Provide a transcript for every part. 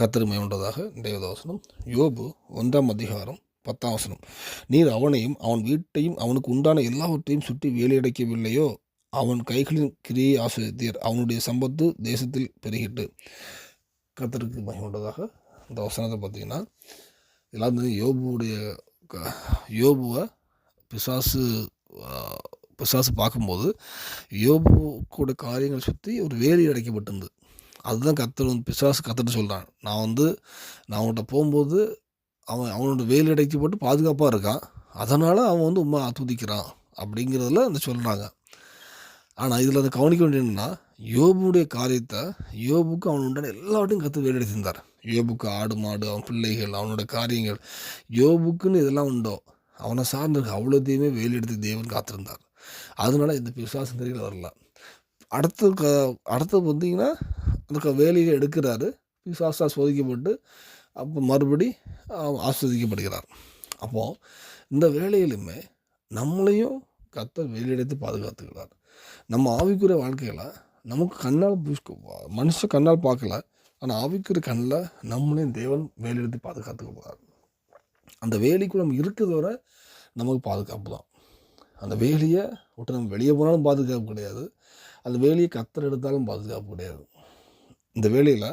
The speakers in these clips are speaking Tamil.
கத்தருமை உண்டதாக தேவதாசனம் யோபு ஒன்றாம் அதிகாரம் பத்தாம் வசனம். நீர் அவனையும் அவன் வீட்டையும் அவனுக்கு உண்டான எல்லாவற்றையும் சுற்றி வேலையடைக்கவில்லையோ? அவன் கைகளின் கிரியை ஆசிரியத்தீர். அவனுடைய சம்பத்து தேசத்தில் பெருகிட்டு. கத்தருக்கு மகிமுண்டதாக இந்த வசனத்தை பார்த்தீங்கன்னா இதெல்லாம் வந்து யோபுடைய க- யோபுவை பிசாசு பிசாசு பார்க்கும்போது யோபு கூட காரியங்கள் சுற்றி ஒரு வேலி அடைக்கப்பட்டிருந்தது அதுதான் கத்தர் வந்து பிசாசு கத்தர் சொல்கிறான் நான் வந்து நான் அவன்கிட்ட போகும்போது அவன் அவனோட வேலி போட்டு பாதுகாப்பாக இருக்கான். அதனால் அவன் வந்து உண்மை துதிக்கிறான் அப்படிங்கிறதுல அந்த சொல்கிறாங்க ஆனால் இதில் அதை கவனிக்க வேண்டிய என்னென்னா யோபுடைய காரியத்தை யோபுக்கு அவன் உண்டான எல்லாவற்றையும் கற்று வேலையெடுத்திருந்தார் யோபுக்கு ஆடு மாடு அவன் பிள்ளைகள் அவனோட காரியங்கள் யோபுக்குன்னு இதெல்லாம் உண்டோ? அவனை சார்ந்திருக்க அவ்வளோத்தையுமே வேலையெடுத்து தேவன் காத்திருந்தார். அதனால இந்த விசுவாசம் தெரியல வரல. அடுத்த க அடுத்தது பார்த்தீங்கன்னா அந்த க- வேலையை எடுக்கிறாரு. பிசாசா சோதிக்கப்பட்டு அப்போ மறுபடி ஆஸ்வதிக்கப்படுகிறார். அப்போது இந்த வேலையிலுமே நம்மளையும் கத்தர் வெளியெடுத்து பாதுகாத்துக்கிறார். நம்ம ஆவிக்குரிய வாழ்க்கையில் நமக்கு கண்ணால் மனுஷ கண்ணால் பார்க்கல. ஆனால் ஆவிக்குரிய கண்ணில் நம்மளையும் தேவன் வேலையெடுத்து பாதுகாத்துக்க போகிறார் அந்த வேலைக்குள்ள நம்ம இருக்கிறத வரை நமக்கு பாதுகாப்பு தான். அந்த வேலையை விட்டு நம்ம வெளியே போனாலும் பாதுகாப்பு கிடையாது. அந்த வேலையை கத்தர் எடுத்தாலும் பாதுகாப்பு கிடையாது. இந்த வேலையில்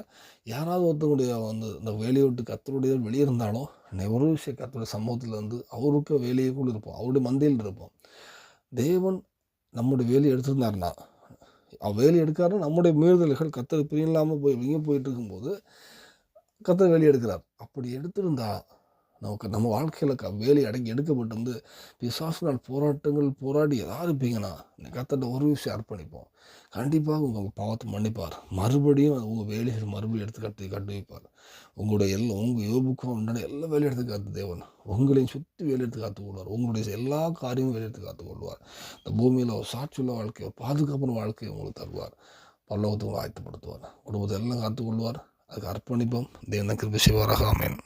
யாராவது ஒருத்தருடைய வந்து இந்த வேலையை விட்டு கத்தருடைய வெளியே இருந்தாலும் இன்னைக்கு ஒரு விஷயம் கத்தருடைய சமூகத்தில் வந்து அவருக்கு வேலையை கூட இருப்போம். அவருடைய மந்தையில் இருப்போம். தேவன் நம்முடைய வேலையை எடுத்திருந்தாருன்னா அவர் வேலையை எடுக்காருன்னா நம்முடைய மீறுதல்கள் கத்தர் பிரியம் இல்லாமல் போய் எங்கேயோ போயிட்டு இருக்கும்போது கத்தர் வேலையை எடுக்கிறார். அப்படி எடுத்திருந்தா நமக்கு நம்ம வாழ்க்கையில் க வேலை அடங்கி எடுக்கப்பட்டிருந்து பிசாசினால் போராட்டங்கள் போராடி ஏதாவது இருப்பீங்கன்னா இந்த கத்தட்ட ஒரு விஷயம் அர்ப்பணிப்போம் கண்டிப்பாக உங்கள் பாவத்தை மன்னிப்பார். மறுபடியும் உங்கள் வேலைகள் மறுபடியும் எடுத்து கட்டி கட்டி வைப்பார். உங்களுடைய எல்லா உங்கள் யோபுக்கும் உண்டான எல்லா வேலையும் எடுத்து காத்து தேவன். உங்களையும் சுற்றி வேலை எடுத்து காத்து கொள்வார். உங்களுடைய எல்லா காரியமும் வேலை எடுத்து காத்து கொள்வார். இந்த பூமியில் ஒரு சாட்சியுள்ள வாழ்க்கை ஒரு பாதுகாப்பான வாழ்க்கையை உங்களுக்கு தருவார். பல்லவத்துக்கு ஆயத்தப்படுத்துவார். குடும்பத்தை எல்லாம் காத்துக்கொள்வார். அதுக்கு அர்ப்பணிப்போம். தேவன கிருபி செய்வாராக. ஆமென்.